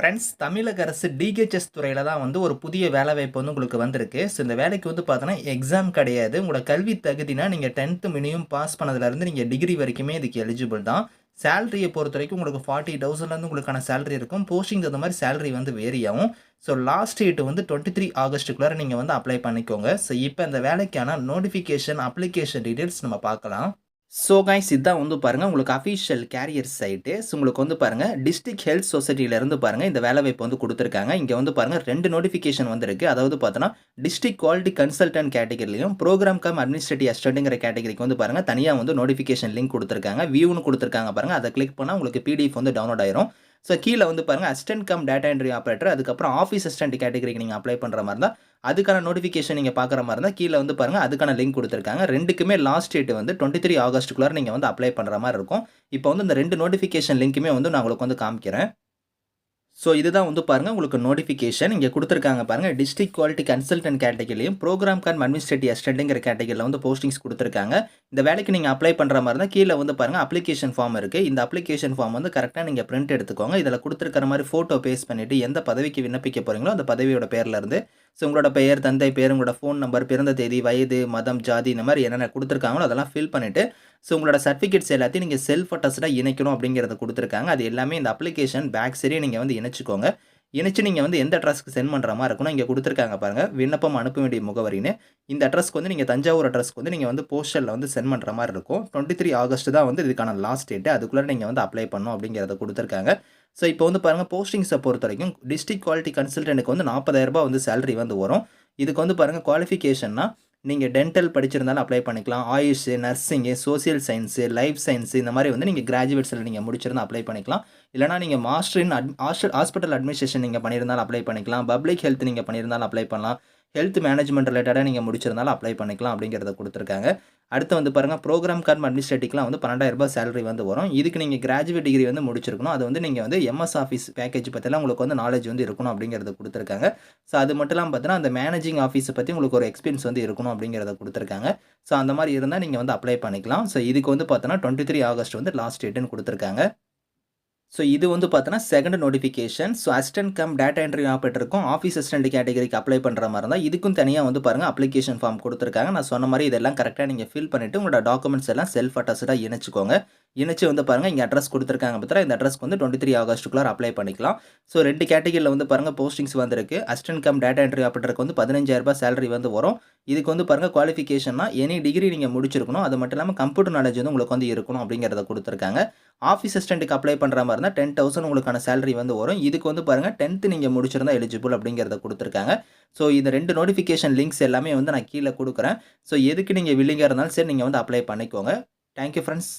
Friends தமிழக அரசு DHS துறையில் தான் வந்து ஒரு புதிய வேலைவாய்ப்பு வந்து உங்களுக்கு வந்திருக்கு. ஸோ இந்த வேலைக்கு வந்து பார்த்தோன்னா எக்ஸாம் கிடையாது. உங்களோட கல்வி தகுதினா நீங்கள் டென்த்து மினிமம் பாஸ் பண்ணதுலேருந்து நீங்கள் டிகிரி வரைக்குமே இதுக்கு எலிஜிபிள் தான். சேலரியை பொறுத்த வரைக்கும் உங்களுக்கு ஃபார்ட்டி தௌசண்ட்லேருந்து உங்களுக்கான சேலரி இருக்கும். போஸ்டிங் தகுந்த மாதிரி சேலரி வந்து வேரி ஆகும். ஸோ லாஸ்ட் டேட் வந்து டுவெண்ட்டி த்ரீ ஆகஸ்ட்டுக்குள்ளே நீங்கள் வந்து அப்ளை பண்ணிக்கோங்க. ஸோ இப்போ இந்த வேலைக்கான நோட்டிஃபிகேஷன் அப்ளிகேஷன் டீட்டெயில்ஸ் நம்ம பார்க்கலாம். ஸோ கைஸ் இதான் வந்து பாருங்கள் உங்களுக்கு அஃபிஷியல் கேரியர் சைட்டு ஸோ உங்களுக்கு வந்து பாருங்கள் டிஸ்ட்ரிக்ட் ஹெல்த் சொசைட்டிலேருந்து பாருங்கள் இந்த வேலைவாய்ப்பு வந்து கொடுத்துருக்காங்க. இங்கே வந்து பாருங்கள் ரெண்டு நோட்டிஃபிகேஷன் வந்திருக்கு. அதாவது பார்த்தோன்னா டிஸ்ட்ரிக்ட் குவாலிட்டி கன்சல்டன்ட் கேட்டகரிலையும் ப்ரோக்ராம் கம் அட்மினிஸ்ட்ரேட்டிவ் அசிஸ்டண்ட்டுங்கிற கேட்டகரிக்கு வந்து பாருங்கள் தனியாக வந்து நோட்டிஃபிகேஷன் லிங்க் கொடுத்துருக்காங்க. வியூன்னு கொடுத்துருக்காங்க பாருங்கள் அதை கிளிக் பண்ணால் உங்களுக்கு பிடிஎஃப் வந்து டவுன்லோட் ஆயிரும். ஸோ கீழே வந்து பாருங்கள் assistant cum data entry operator அதுக்கப்புறம் ஆஃபீஸ் அசிஸ்டன்ட் கேட்டகரிக்கு நீங்கள் அப்ளை பண்ணுற மாதிரி தான் அதுக்கான நோட்டிஃபிகேஷன் நீங்கள் பார்க்குற மாதிரி இருந்தால் கீழே வந்து பாருங்கள் அதுக்கான லிங்க் கொடுத்துருக்காங்க. ரெண்டுக்குமே லாஸ்ட் டேட் வந்து டுவெண்ட்டி த்ரீ ஆகஸ்ட்டுக்குள்ளே நீங்கள் வந்து அப்ளை பண்ணுற மாதிரி இருக்கும். இப்போ வந்து இந்த ரெண்டு நோட்டிஃபிகேஷன் லிங்க்குமே வந்து நான் உங்களுக்கு வந்து காமிக்கிறேன். ஸோ இதுதான் வந்து பாருங்கள் உங்களுக்கு நோட்டிஃபிகேஷன் இங்கே கொடுத்துருக்காங்க பாருங்கள் டிஸ்ட்ரிக் குவாலிட்டி கன்சல்டன்ட் கேட்டகரிலையும் ப்ரோக்ராம் கம் அட்மினிஸ்ட்ரேட்டிவ் அசிஸ்டண்ட்டுங்கிற கேட்டகரியில் வந்து போஸ்டிங்ஸ் கொடுத்துருக்காங்க. இந்த வேலைக்கு நீங்கள் அப்ளை பண்ணுற மாதிரி இருந்தால் கீழே வந்து பாருங்கள் அப்ளிகேஷன் ஃபார்ம் இருக்குது இந்த அப்ளிகேஷன் ஃபார்ம் வந்து கரெக்டாக நீங்கள் பிரிண்ட் எடுத்துக்கோங்க. இதில் கொடுத்துருக்கிற மாதிரி ஃபோட்டோ பேஸ்ட் பண்ணிவிட்டு எந்த பதவிக்கு விண்ணப்பிக்க போகிறீங்களோ அந்த பதவியோட பேரில் இருந்து ஸோ உங்களோட பெயர் தந்தை பேர் உங்களோட ஃபோன் நம்பர் பிறந்த தேதி வயது மதம் ஜாதி இந்த மாதிரி என்னென்ன கொடுத்துருக்காங்களோ அதெல்லாம் ஃபில் பண்ணிவிட்டு ஸோ உங்களோட சர்டிஃபிகேட்ஸ் எல்லாத்தையும் நீங்கள் செல்ஃப் அட்டஸ்டாக இணைக்கணும் அப்படிங்கிறத கொடுத்துருக்காங்க. அது எல்லாமே இந்த அப்ளிகேஷன் பேக் சரியாக நீங்கள் வந்து இணைச்சிக்கோங்க. இணைச்சு நீங்கள் வந்து எந்த அட்ரஸ்க்கு சென்ட் பண்ணுற மாதிரி இருக்கணும் இங்கே கொடுத்துருக்காங்க பாருங்கள் விண்ணப்பம் அனுப்ப வேண்டிய முகவரின்னு. இந்த அட்ரஸ்க்கு வந்து நீங்கள் தஞ்சாவூர் அட்ரஸ்க்கு வந்து நீங்கள் வந்து போஸ்டலில் வந்து சென்ட் பண்ணுற மாதிரி இருக்கும். டுவெண்ட்டி த்ரீ ஆகஸ்ட் தான் வந்து இதுக்கான லாஸ்ட் டேட்டு அதுக்குள்ளே நீங்கள் வந்து அப்ளை பண்ணும் அப்படிங்கிறத கொடுத்துருக்காங்க. ஸோ இப்போ வந்து பாருங்கள் போஸ்டிங்ஸை பொறுத்த வரைக்கும் டிஸ்ட்ரிக் குவாலிட்டி கன்சல்டன்ட்டுக்கு வந்து நாற்பதாயிரரூபா வந்து சேலரி வந்து வரும். இதுக்கு வந்து பாருங்கள் குவாலிஃபிகேஷன்னா நீங்கள் டென்டல் படிச்சிருந்தாலும் அப்ளை பண்ணிக்கலாம். AYUSH nursing social science life science இந்த மாதிரி வந்து நீங்கள் கிராஜுவேட்ஸில் நீங்கள் முடிச்சிருந்தால் அப்ளை பண்ணிக்கலாம். இல்லைனா நீங்கள் master in at hospital administration நீங்கள் பண்ணியிருந்தாலும் அப்ளை பண்ணிக்கலாம். பப்ளிக் ஹெல்த் நீங்கள் பண்ணியிருந்தாலும் அப்ளை பண்ணலாம். ஹெல்த் மேனேஜ்மெண்ட் ரிலேட்டடாக நீங்கள் முடிச்சிருந்தாலும் அப்ளை பண்ணிக்கலாம் அப்படிங்கிறத கொடுத்துருக்காங்க. அடுத்து வந்து பாருங்கள் ப்ரோக்ராம் கம் அட்மினிஸ்ட்ரேட்டிவ்லாம் வந்து பன்னெண்டாயிரரூபா சேலரி வந்து வரும். இதுக்கு நீங்கள் கிராஜுவேட் டிகிரி வந்து முடிச்சிருக்கணும். அது வந்து நீங்கள் வந்து எம்எஸ் ஆஃபீஸ் பேக்கேஜ் பற்றிலாம் உங்களுக்கு வந்து நாலேஜ் வந்து இருக்கணும் அப்படிங்கிறத கொடுத்துருக்காங்க. ஸோ அது மட்டும் இல்லாமல் பார்த்தீங்கன்னா அந்த மேனேஜிங் ஆஃபீஸை பற்றி உங்களுக்கு ஒரு எக்ஸ்பீரியன்ஸ் வந்து இருக்கணும் அப்படிங்கிறத கொடுத்துருக்காங்க. ஸோ அந்த மாதிரி இருந்தால் நீங்கள் வந்து அப்ளை பண்ணிக்கலாம். ஸோ இதுக்கு வந்து பார்த்தோன்னா டுவெண்ட்டி த்ரீ ஆகஸ்ட் வந்து லாஸ்ட் டேட்டுன்னு கொடுத்துருக்காங்க. ஸோ இது வந்து பார்த்தோன்னா second notification so assistant cum data entry ஆப்ரேட்டருக்கும் office assistant கேட்டகரிக்கு அப்ளை பண்ணுற மாதிரி இருந்தால் இதுக்கும் தனியாக வந்து பாருங்கள் அப்ளிகேஷன் ஃபார்ம் கொடுத்துருக்காங்க. நான் சொன்ன மாதிரி இதெல்லாம் கரெக்டாக நீங்கள் ஃபில் பண்ணிவிட்டு உங்களோட டாக்குமெண்ட்ஸ் எல்லாம் செல்ஃப் அட்டஸ்டாக இணைச்சிக்கோங்க. இணைச்சு வந்து பாருங்கள் இங்கே அட்ரஸ் கொடுத்துருக்காங்க பார்த்தா இந்த அட்ரஸ்க்கு வந்து டுவெண்ட்டி த்ரீ ஆகஸ்ட்டுக்குள்ளார அப்ளை பண்ணிக்கலாம். ஸோ ரெண்டு கேட்டகரியில் வந்து பாருங்கள் போஸ்டிங்ஸ் வந்திருக்கு. அசிஸ்டன்ட் கம் டேட்டா என்ட்ரி ஆப்ரேட்டருக்கு வந்து பதினஞ்சாயிரரூபா சேலரி வந்து வரும். இதுக்கு வந்து பாருங்கள் குவாலிஃபிகேஷன்னா எனி டிகிரி நீங்கள் முடிச்சிருக்கணும். அது மட்டும் இல்லாமல் கம்ப்யூட்டர் நாலேஜ் வந்து உங்களுக்கு வந்து இருக்கணும் அப்படிங்கிறத கொடுத்துருக்காங்க. ஆஃபீஸ் அசிஸ்டண்ட்டுக்கு அப்ளை பண்ணுற மாதிரி இருந்தால் டென் தௌசண்ட் உங்களுக்கான சேலரி வந்து வரும். இதுக்கு வந்து பாருங்கள் டென்த்து நீங்கள் முடிச்சிருந்தா எலிஜிபிள் அப்படிங்கிறத கொடுத்துருக்காங்க. ஸோ இந்த ரெண்டு நோட்டிஃபிகேஷன் லிங்க்ஸ் எல்லாமே வந்து நான் கீழே கொடுக்குறேன். ஸோ எதுக்கு நீங்கள் வில்லிங்காக இருந்தாலும் சரி நீங்கள் வந்து அப்ளை பண்ணிக்கோங்க. Thank you friends